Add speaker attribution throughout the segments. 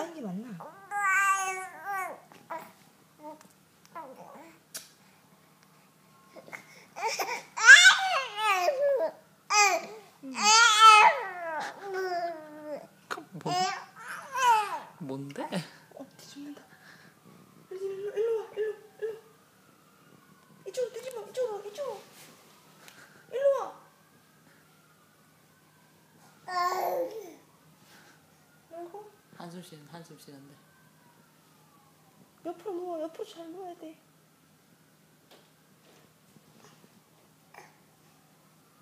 Speaker 1: 싸인 게 맞나? 어, 이쪽으로 뒤집어, 이쪽으로, 이쪽으로. 한숨 쉬는 한숨 쉬는데.
Speaker 2: 옆으로 누워 옆으로 잘 누워야 돼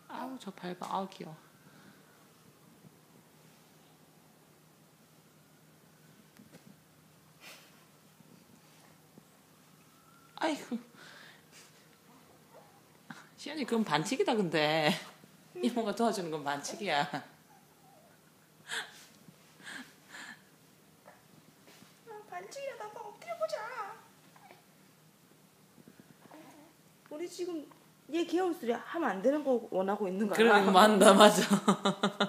Speaker 1: 아우 저 밟아 아우 귀여워. 아이고. 시연이 그건 반칙이다 근데 이모가 도와주는 건 반칙이야.
Speaker 2: 아, 반칙이야 나봐 엎드려보자 우리 지금 얘 귀여운 소리 하면 안 되는 거 원하고 있는 거야
Speaker 1: 그러니까 맞다 맞아.